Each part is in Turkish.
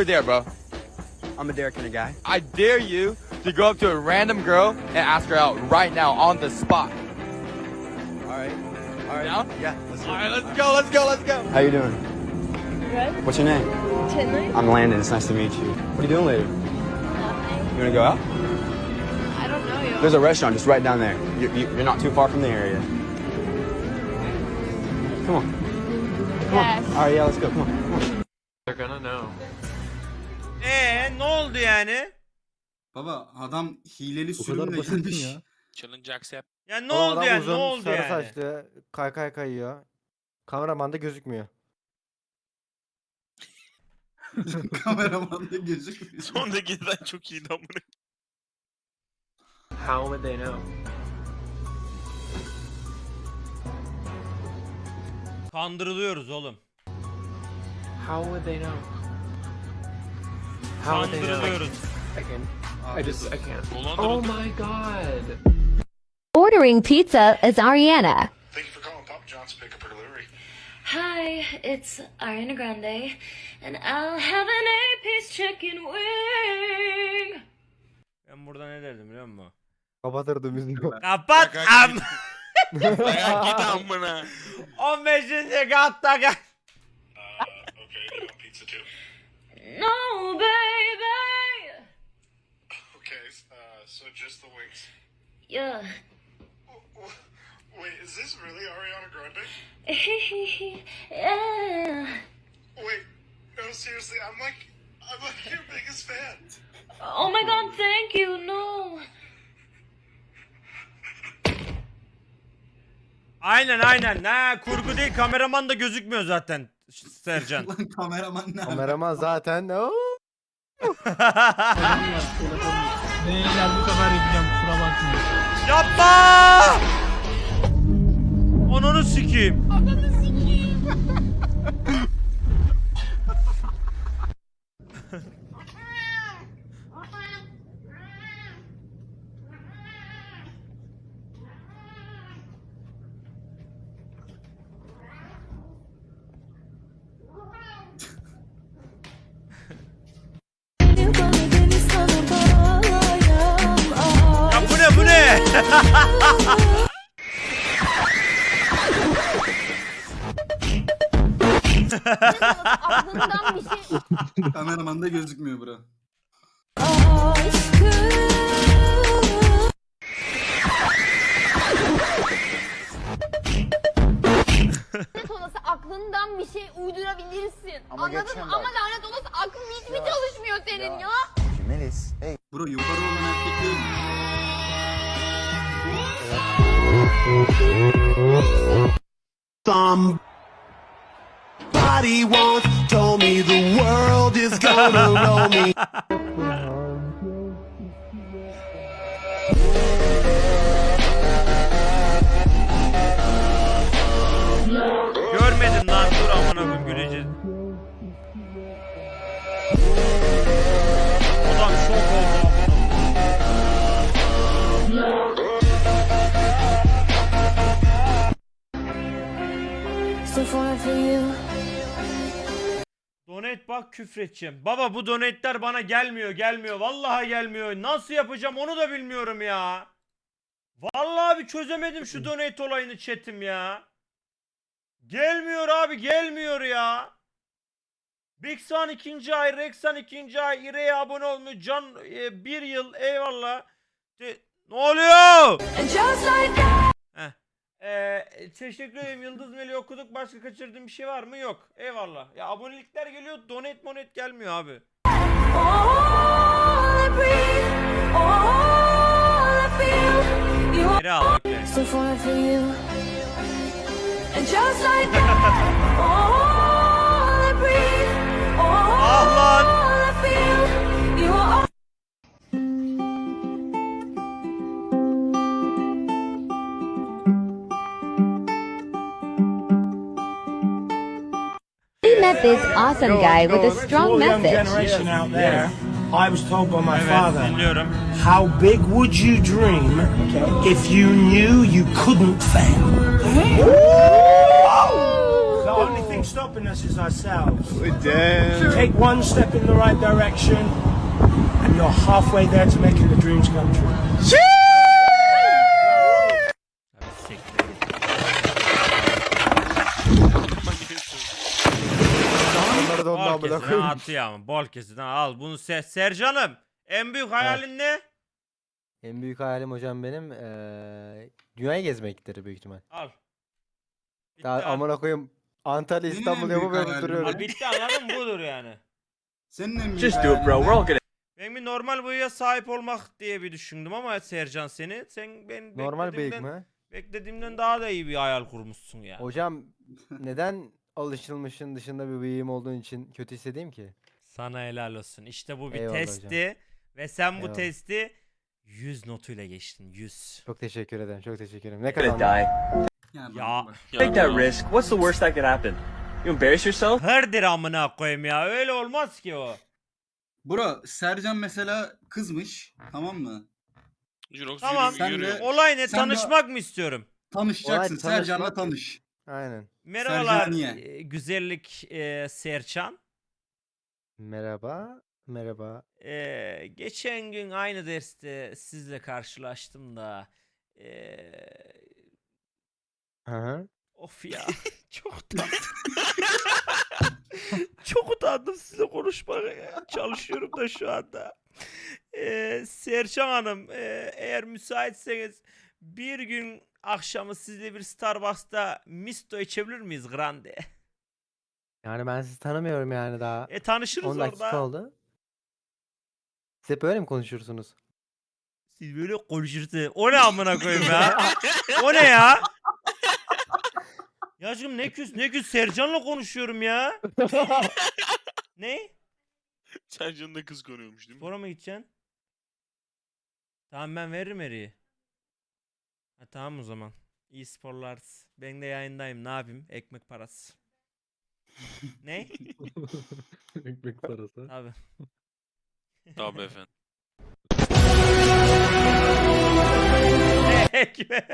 or dare, bro? I'm a dare kind of guy. I dare you to go up to a random girl and ask her out right now on the spot. All right. All right. Down? Yeah. Let's do All it. right, let's go, let's go, let's go. How you doing? Good. What's your name? Tinley? I'm Landon. It's nice to meet you. What are you doing later? Nothing. You wanna go out? I don't know you. There's a restaurant just right down there. You're, you're not too far from the area. Come on. Come Yes. on. All right. Yeah. Let's go. Come on. Come on. Ee ne oldu yani? Baba adam hileli Bu kadar sürümle basit mi gelmiş. ya? Challenge accept. Ya ne O oldu adam yani? uzun, ne oldu sarı yani? saçlı, kaykay kayıyor. Kameraman da gözükmüyor. Kameraman da gözükmüyor. Sondakinden çok iyiydi amına. How would they know? Kandırılıyoruz oğlum. How would they know? How would they know? Kandırılıyoruz. I can. I just. I can't. Oh Dolandırıldık. my god. Ordering pizza is Ariana. Thank you for calling Papa John's Pickup or Delivery. Hi, it's Ariana Grande, and I'll have an eight-piece chicken wing. Ben burada ne derdim biliyor musun? Kapatırdı müziği. Kapat Dayak am. Dayak git amına. 15. katta gel. Uh, okay, do you want pizza too? No, baby. Okay, uh, so just the wings. Yeah. Wait, is this really Ariana Grande? yeah. Wait, no, seriously, I'm like, I'm like your biggest fan. Oh my god, thank you. No. Aynen aynen. Ne kurgu değil kameraman da gözükmüyor zaten Sercan. Lan kameraman ne? Kameraman zaten Oo! Beyler bu sefer yapacağım kusura bakmayın. Yapma! Ananı sikeyim. Aklından bir şey Kameraman da gözükmüyor bura. lanet olası aklından bir şey uydurabilirsin. Anladın mı? Ama lanet olası aklın hiç mi çalışmıyor senin ya? Melis. Hey. Bro yukarı olan erkek değil mi? Somebody once told me the world is gonna roll me. bak küfredeceğim. Baba bu donate'ler bana gelmiyor gelmiyor. Vallahi gelmiyor. Nasıl yapacağım onu da bilmiyorum ya. Vallahi bir çözemedim şu donate olayını chatim ya. Gelmiyor abi gelmiyor ya. Big Sun ikinci ay, Rexan ikinci ay, İre'ye abone olmuş. Can e, bir yıl eyvallah. De- ne oluyor? Just like that. Ee, teşekkür ederim Yıldız Meli okuduk. Başka kaçırdığım bir şey var mı? Yok. Eyvallah. Ya abonelikler geliyor. Donate monet gelmiyor abi. Geri al. okey. so far for you. And just like that, all I breathe, Ah lan. This awesome guy with a strong message. generation out there. I was told by my father, how big would you dream if you knew you couldn't fail? The only thing thing stopping us is ourselves. Damn. Take one step in the right direction, and you're halfway there to making the dreams come true. Onları da ondan Bol bırak. kesine atıyor ama. Bol kesine al. Bunu se Sercan'ım. En büyük hayalin ne? En büyük hayalim hocam benim eee dünyayı gezmektir büyük ihtimal. Al. Bitti, Daha al. amına koyayım Antalya Benim en İstanbul büyük yapıp böyle hayalim duruyorum. Al, bitti anladın mı? Budur yani. Senin en büyük Just do it, bro. hayalin We're ne? all gonna. Ben bir normal boyuya sahip olmak diye bir düşündüm ama Sercan seni. Sen ben Normal bıyık beklediğimden- mı? Beklediğimden daha da iyi bir hayal kurmuşsun ya. Hocam neden alışılmışın dışında bir bıyığım olduğun için kötü hissedeyim ki? Sana helal olsun. İşte bu bir Eyvallah hocam. testti ve sen bu Eyvallah. testi 100 notuyla geçtin. 100. Çok teşekkür ederim. Çok teşekkür ederim. Ne kadar? Yani Ya. Take that risk. What's the worst that could happen? You embarrass yourself? Hırdır amına koyayım ya. Öyle olmaz ki o. Bro Sercan mesela kızmış tamam mı? Tamam. Sen de- Olay ne? sen de- Tanışmak mı istiyorum? Tanışacaksın Olay Sercan'la tanışmak. tanış. Aynen. Merhabalar Sercaniye. güzellik e, Serçan. Merhaba. Merhaba. E, geçen gün aynı derste sizle karşılaştım da e, of ya çok utandım. çok utandım size konuşmaya çalışıyorum da şu anda. E, Serçan Hanım e, eğer müsaitseniz bir gün akşamı sizle bir Starbucks'ta Misto içebilir miyiz Grande? Yani ben sizi tanımıyorum yani daha. E tanışırız 10 dakika orada. oldu. Siz hep böyle mi konuşursunuz? Siz böyle konuşursunuz. O ne amına koyayım ya? o ne ya? Ya canım ne küs ne küs Sercan'la konuşuyorum ya. ne? Sercan da kız konuyormuş değil Spora mı gideceksin? Tamam ben veririm eriyi. Ha, tamam o zaman. İyi sporlar. Ben de yayındayım. Ne yapayım? Ekmek parası. ne? Ekmek parası. Abi. Tabii efendim. Ekmek.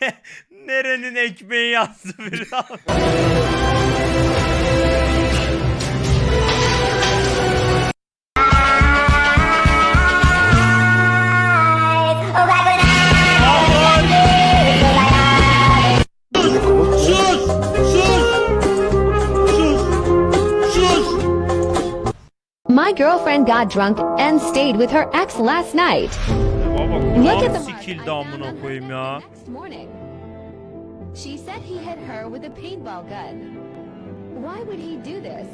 Ne- Nerenin ekmeği yazdı bir abi. My girlfriend got drunk and stayed with her ex last night. Look at the sikildi amına koyayım ya. Next morning, she said he hit her with a paintball gun. Why would he do this?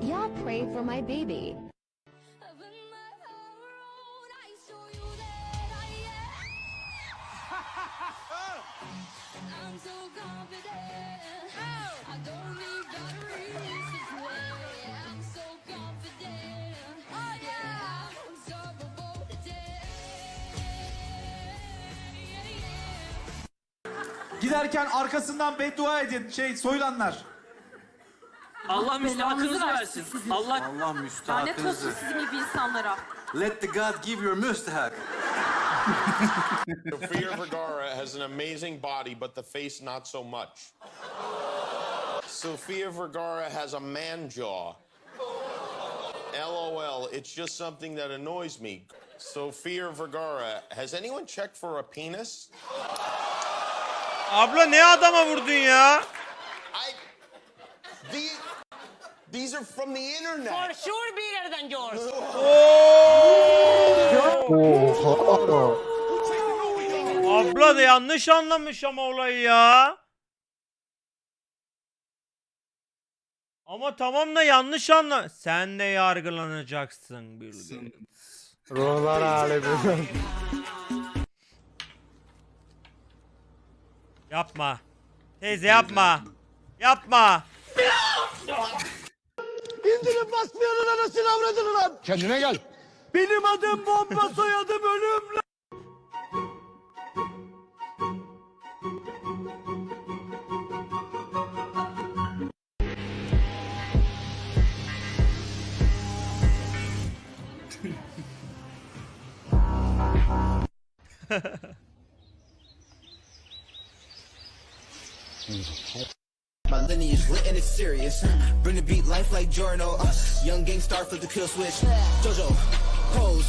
Y'all pray for my baby. Giderken arkasından beddua edin şey soylanlar. Allah müstahakınızı versin. Allah Allah müstahakınızı. sizin gibi insanlara. Let the God give you a müstahak. Sofia Vergara has an amazing body, but the face not so much. Sofia Vergara has a man jaw. LOL, it's just something that annoys me. Sofia Vergara, has anyone checked for a penis? Abla ne adama vurdun ya? I. These, these are from the internet. sure bigger than yours. Oha. Abla da yanlış anlamış ama olayı ya. Ama tamam da yanlış anla. Sen de yargılanacaksın bir gün. Ruhlar alemi. Yapma. Teyze yapma. Yapma. Kendine gel. Benim adım bomba soyadım ölüm lan. My lineage lit and it's serious. Bring the beat life like Jorno. Uh, young gang star flip the kill switch. Jojo, pose,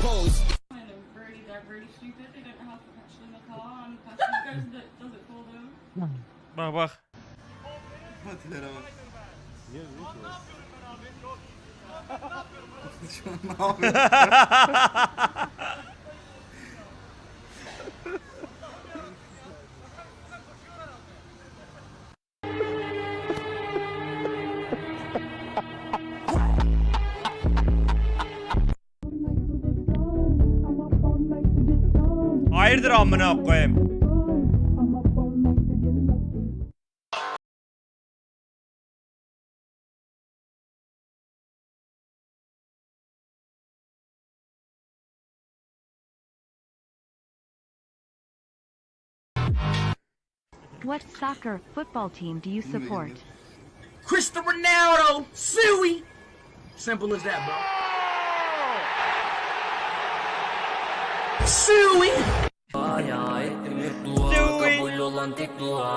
pose. Bak bak. Patilere bak. Şu an ne yapıyor? Hayırdır amına koyayım. What soccer football team do you support? Cristiano Ronaldo, Suey. Simple as that, bro. Suey.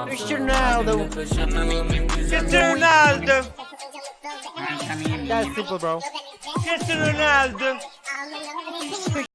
Cristiano Ronaldo. Cristiano Ronaldo. That's simple bro. Cristiano Ronaldo.